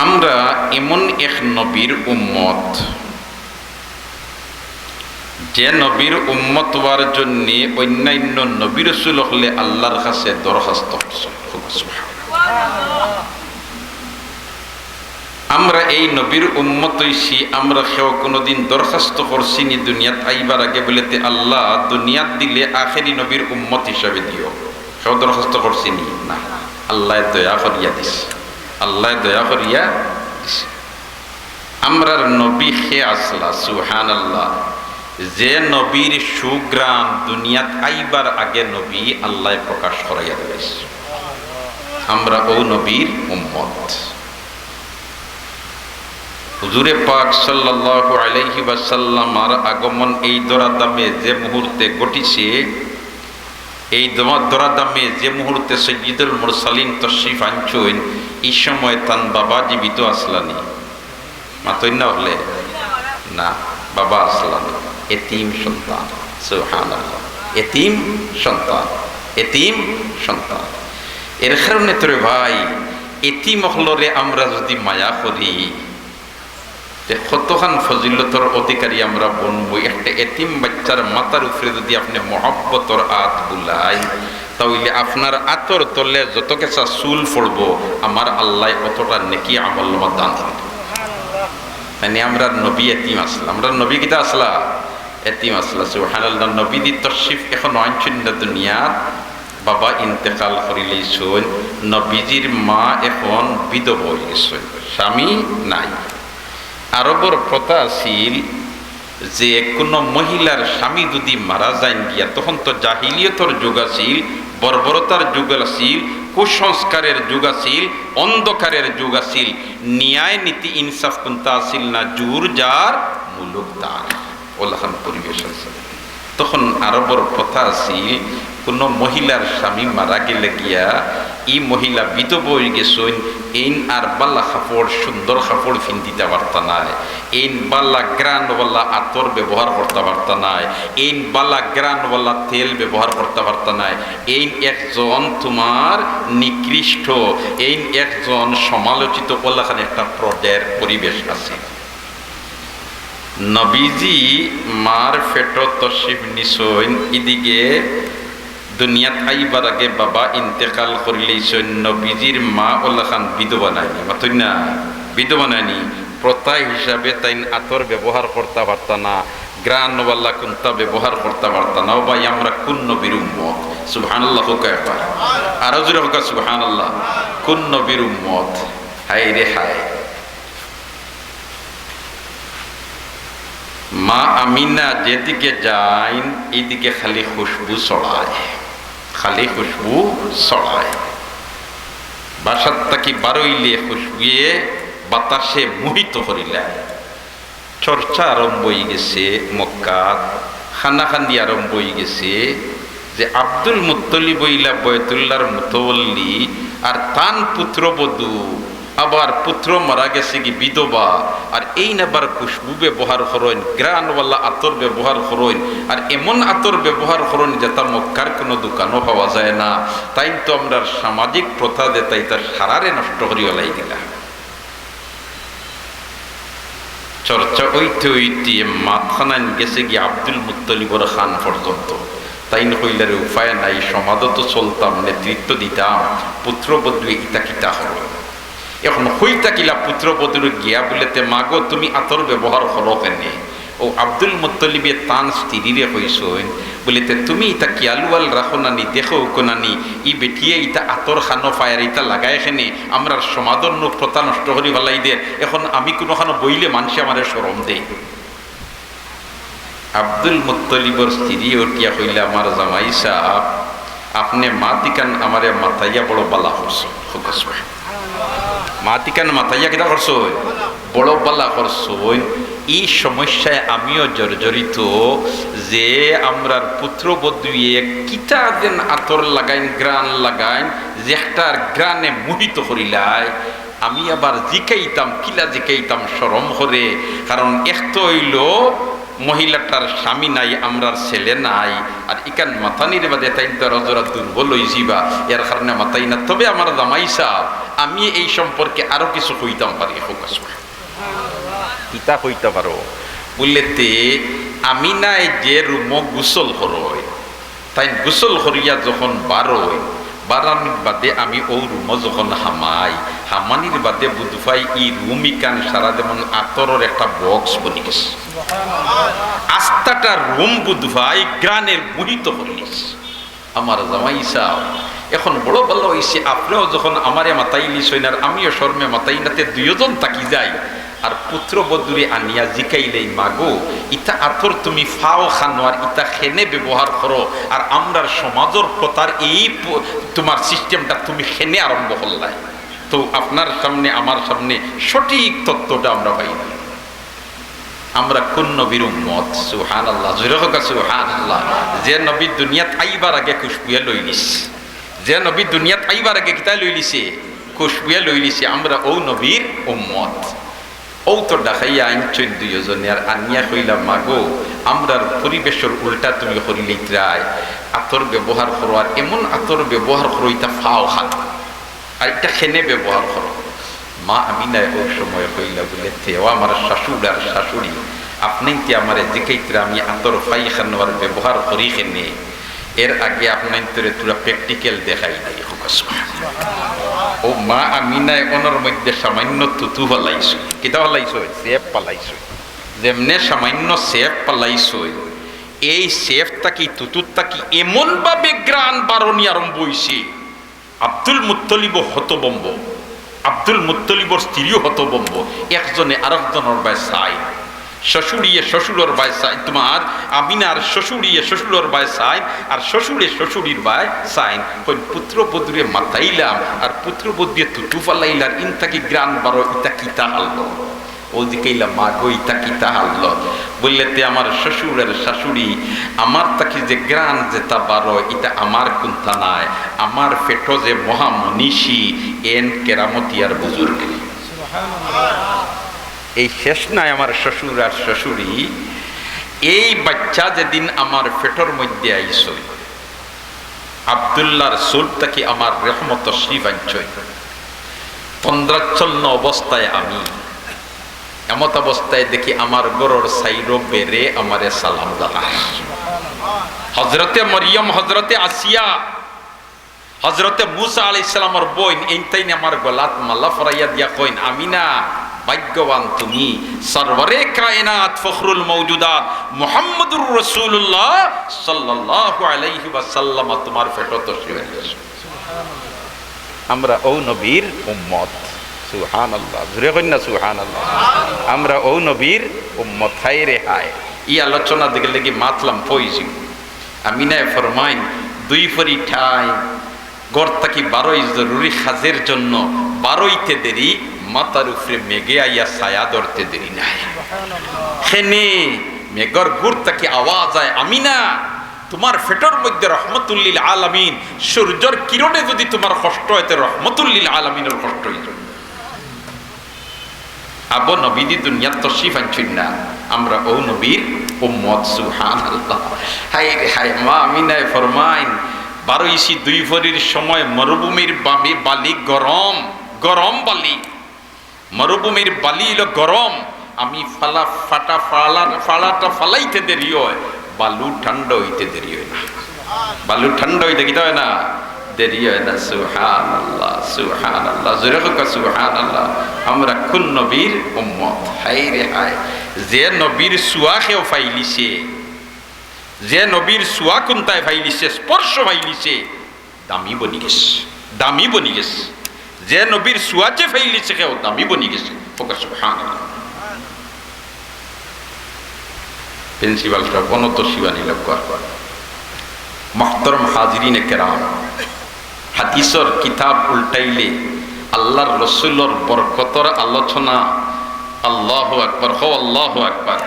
আমরা এমন এক নবীর উম্মত। যে নবীর উম্মত হওয়ার জন্য অন্যান্য নবী রসুল হলে আল্লাহর কাছে দরখাস্ত। আমরা এই নবীর উম্মত হইছি, আমরা কেউ কোনোদিন দরখাস্ত করছি নি দুনিয়াত আইবার আগে বলেতে আল্লাহ দুনিয়াত দিলে আখেরি নবীর উম্মত হিসাবে দিও। কেউ দরখাস্ত করছি নি? না। আল্লাহ দয়া করিয়া দিস আল্লাহ দয়া করিয়া আমরার নবী খে আসলা সুহান আল্লাহ যে নবীর সুগ্রাম দুনিয়াত আইবার আগে নবী আল্লাহ প্রকাশ করাইয়া দিস আমরা ও নবীর উম্মত। হুজুরে পাক আলাইহি ওয়াসাল্লামার আগমন এই দরাদামে যে মুহূর্তে ঘটিছে এই দরাদামে যে মুহূর্তে সৈয়দুল মুরসালিন তশরিফ আনছেন, এই সময় তান বাবা জীবিত আসলানি। মাতই না হলে? না, বাবা আসলানি। এতিম সন্তান, সুবহানাল্লাহ। এতিম সন্তান এতিম সন্তান। এর কারণে তোরে ভাই, এতিম হলরে আমরা যদি মায়া করি যে কতখান ফজিলতর অধিকারী আমরা বনবো একটা এতিম বাচ্চার মাথার উপরে যদি আপনি মহব্বতর আত বুলাই, তাহলে আপনার আতর তলে যত কেসা চুল পড়ব আমার আল্লাহ অতটা নেকি আমল দান মানে আমরা নবী এতিম আসলা আমরা নবী কিতা আসলা? এতিম আসলা সুহানাল্লাহ নবী দি তশিফ এখন আনছেন না দুনিয়াত বাবা ইন্তেকাল করিলেইছন নবীজির মা এখন বিধব হয়ে স্বামী নাই। আরবর প্রথা আছিল যে কোনো মহিলার স্বামী যদি মারা যান গিয়া, তখন তো জাহিলিয়তর যুগ আছিল, বর্বরতার যুগ আছিল, কুসংস্কারের যুগ আছিল, অন্ধকারের যুগ আছিল। ন্যায় নীতি ইনসাফ কোনটা আছিল না? জুর যার মুলুক, তার। ওলাহান পরিবেশ আছে তখন আরবর কথা আছিল, কোনো মহিলার স্বামী মারা গেলে গিয়া ই মহিলা বিধব হয়ে গেছেন এইন আর বাল্লা কাপড় সুন্দর কাপড় ফিন্দিতে পারতা নাই। এইন বাল্লা গ্রানওয়ালা আতর ব্যবহার করতে পারতা নাই। এইন বাল্লা গ্রানওয়ালা তেল ব্যবহার করতে পারতা নাই। এইন একজন তোমার নিকৃষ্ট। এইন একজন সমালোচিত ওলাখানে একটা পর্যায়ের পরিবেশ আছে। নবীজি মার ফেট তশিফ নিশইন ইদিকে দুনিয়াত আইবার আগে বাবা ইন্তেকাল করিলে সৈন্য নবীজির মা ওলাখান বিধবা নাইনি মাতই না, বিধবা নাইনি। প্রথা হিসাবে তাই আতর ব্যবহার করতে পারত না গ্রানওয়াল্লা কুন্তা ব্যবহার করতে পারত না। ও ভাই, আমরা কোন নবীর উম্মত? সুবহানাল্লাহ হোক একবার। আরও জোরে হোক, সুবহানাল্লাহ। কোন নবীর উম্মত? হায় রে হায়। মা আমিনা যেদিকে যাইন, এইদিকে খালি খুশবু ছড়ায়। খালি খুশবু ছড়ায়। বাসার তাকি বারইলে খুশবুয়ে বাতাসে মোহিত করিলায় চর্চা আরম্ভ হয়ে গেছে মক্কাত খানাখান্দি আরম্ভ হয়ে গেছে যে আব্দুল মুত্তলি বইলা বয়তুল্লার মুতবল্লি আর তান পুত্রবধূ আবার পুত্র মারা গেছে কি বিধবা। আর এই নাবার খুশবু ব্যবহার করেন, গ্রানওয়ালা আতর ব্যবহার করেন, আর এমন আতর ব্যবহার করেন যেটা মক্কার কোনো দোকানও পাওয়া যায় না। তাই তো আমরা সামাজিক প্রথা দে তাই তার সারারে নষ্ট করিয়া লাই দিলা। চর্চা ওইতে ওইতে মাথানান গেছে গিয়ে আব্দুল মুত্তলিবর খান পর্যন্ত। তাই কইলার উপায় নাই, সমাদত চলতাম, নেতৃত্ব দিতাম পুত্রবধূ ইতা কিতা হলো এখন হইতা কিলা পুত্রবধূর গিয়া বলেতে মাগো, তুমি আতর ব্যবহার করো কেনে? ও আব্দুল মুত্তলিবে তান স্ত্রীরে কইসইন বলিতে তুমি ইতা কিয়ালুয়াল রাখো নানি, দেখো নানি, ই বেটিয়ে ইতা আতর খানো ফায়ার ইতা লাগাই এখানে আমরা সমাদর নো প্রথা নষ্ট করি ভালাই দে। এখন আমি কোনোখানো বইলে মানুষে আমারে সরম দেয় আব্দুল মুত্তলিবর স্ত্রী ওটিয়া হইলে আমার জামাই সাহ, আপনি মাতিকান আমারে মাথাইয়া বড় বালা করছ মাতিকান মাথাইয়া কিনা করছ? বড় বালা করছ। এই সমস্যায় আমিও জর্জরিত যে আমরার পুত্র বদুয়ে কিতা যেন আতর লাগাইন গ্রান লাগাইন, যে একটার গ্রানে মোহিত করিলাই। আমি আবার জিকাইতাম, কিলা জিকাইতাম সরম করে। কারণ এক তো হইল মহিলাটার স্বামী নাই, আমরার ছেলে নাই। আর ইকান মাথানির বাদে তাই রজরা দুর্বল হইছিবা এর কারণে মাথাই না, তবে আমার জামাই সাহ আমি এই সম্পর্কে আরও কিছু কইতাম পারি, ফোকাস ইতা কইতে পারো। বললেতে আমি নাই যে রুম গোসল করয় তাই গোসল করিয়া যখন বারোয় বারানির বাদে আমি ও রুম যখন হামাই। হামানির বাদে বুধফাই ই রুমিকান সারা যেমন আতরের একটা বক্স বনি গেছে। আস্তাটা রুম বুধফাই গ্রানের মোহিত করিস আমার জামাই সাহ, এখন বড় ভালো হয়েছে আপনিও যখন আমারে মাতাইলি সৈনার আমিও শর্মে মাতাইনাতে দুইজন তাকি যাই আর পুত্র বদুরে আনিয়া জিকাইলেই মাগো, ইতা আথর তুমি ফাও খানোয়ার ইতা খেনে ব্যবহার করো, আর আমরার সমাজর কথার এই তোমার সিস্টেমটা তুমি খেনে আরম্ভ করলাই তো আপনার সামনে, আমার সামনে সঠিক তত্ত্বটা আমরা পাই আমরা কোন নবীর উম্মত সুহান আল্লাহ সুহান আল্লাহ যে নবী দুনিয়াত আইবার আগে খুশবুয়া লই নিস যে নবী দুনিয়াত আইবার আগে কিতা লই লিছে খুশবুয়া লই লিছে আমরা ও নবীর উম্মত। ও তো ডাকাইয়া আইনছই দুইজনে, আর আনিয়া কইলাম, মাগো, আমরার পরিবেশের উল্টা তুমি করিলে ত্রায়। আতর ব্যবহার করো, আর এমন আতর ব্যবহার করো ইটা ফাও খাত। আর এটা খেনে ব্যবহার করো। মা আমি নাই ওই সময় কইলা বলে তেও আমার শাশুড় আর শাশুড়ি, আপনি কি আমার জিকাইতে আমি আতর ফাই খানোয়ার ব্যবহার করি খেনে এর আগে আপনার তোরে তোরা প্র্যাকটিক্যাল দেখাই দেয় ও মা আমি নাই ওনার মধ্যে সামান্য তুতু হলাইছো, কিতা হলাইছো? সেফ পালাইছো। যেমনে সামান্য সেফ পালাইছো এই সেফ তাকি তুতুর তাকি এমন ভাবে গ্রান বারণী আরম্ভ হইছে? আব্দুল মুত্তলিব হতবম্ব। আব্দুল মুত্তলিবর স্ত্রীও হতবম্ব। একজনে আরেকজনের বাই সাই। শ্বশুরিয়ে শ্বশুরের বাই সাই। তোমার আমিনার শ্বশুরিয়ে শ্বশুরের বাই সাইন আর শ্বশুরে শ্বশুরির বাই সাইন কই পুত্র বধুরে মাতাইলাম আর পুত্র বধুয়ে তুটু ফালাইলার, ইনতাকি গ্রান বারো ইতা কিতা হাললো। ওদিকেইলা মা গো ইতা কিতা হাললো। বললে তে আমার শ্বশুরের শাশুড়ি, আমার তাকে যে গ্রান যেটা বারো, এটা আমার কুন্থা নাই। আমার পেটো যে মহামনীষী, এন কেরামতি আর বুজুর্গ। এই শেষ নাই আমার শ্বশুর আর শ্বশুরি এই বাচ্চা যেদিন আমার পেটর মধ্যে আইসই, আবদুল্লাহর সুলটাকে আমার রেহমত শ্রীবাঞ্চই তন্দ্রাচ্ছন্ন অবস্থায় আমি এমত অবস্থায় দেখি আমার গরর সাইরো বেড়ে আমারে সালাম হজরতে মরিয়ম হজরতে আসিয়া হজরতে মুসা আলি ইসলামর বইন এইটাই আমার গলাত মাল্লা ফরাইয়া দিয়া কইন আমি না ভাগ্যবান তুমি, সর্বরে কায়নাত ফখরুল মৌজুদাত মুহাম্মদুর রাসূলুল্লাহ সাল্লাল্লাহু আলাইহি ওয়াসাল্লাম, তোমার পেটত শিবে আমরা ও নবীর উম্মত। সুহান আল্লাহ জুড়ে কন্যা সুহান আল্লাহ আমরা ও নবীর উম্মত হাই রে হায়। ই আলোচনা দিকে লেগে মাতলাম পইছি আমি নাই ফরমাইন দুই ফরি ঠাই গর্তাকি বারোই জরুরি খাজের জন্য বারোইতে দেরি মাতার উপরে মেঘে আইয়া ছায়া ধরতে দেরি নাই। খেনে মেঘর গুড় তাকে আওয়াজ আয়? আমি না তোমার ফেটর মধ্যে রহমতুল্লিল আলামিন সূর্যর কিরণে যদি তোমার কষ্ট হয় তো রহমতুল্লিল আলামিনের কষ্ট হইল। আবো নবীদি দুনিয়ার তশরিফ আনছেন না আমরা ও নবীর উম্মত সুহান আল্লাহ হাই রে হাই মা আমিনায় ফরমাইন বারো ইসি দুই ভরির সময় মরুভূমির বামি বালি গরম গরম বালি মরুভূমির বালি হলো গরম আমি ফালা ফাটা ফালা ফালাটা ফালাইতে দেরি হয় বালু ঠান্ডা হইতে দেরি হয় না বালু ঠান্ডা হইতে কি হয় না দেরি হাই যে নবীর সুয়াখেও ফাইলিছে। যে নবীর সুয়া কোনটায় ফাইলিছে? স্পর্শ ফাইলিছে। দামি বনি গেছে। দামি বনি গেছে। যে নবীর সুয়া যে ফাইলিছে কেউ দামি বনি গেছে। ফোকা সুহান আল্লাহ প্রিন্সিপাল সাহেব অনত শিবানী লোক মহতরম হাজরিন কেরাম। হাদিসর কিতাব উল্টাইলে আল্লাহর রসুলর বরকতর আলোচনা আল্লাহ আকবর হো আল্লাহ আকবর।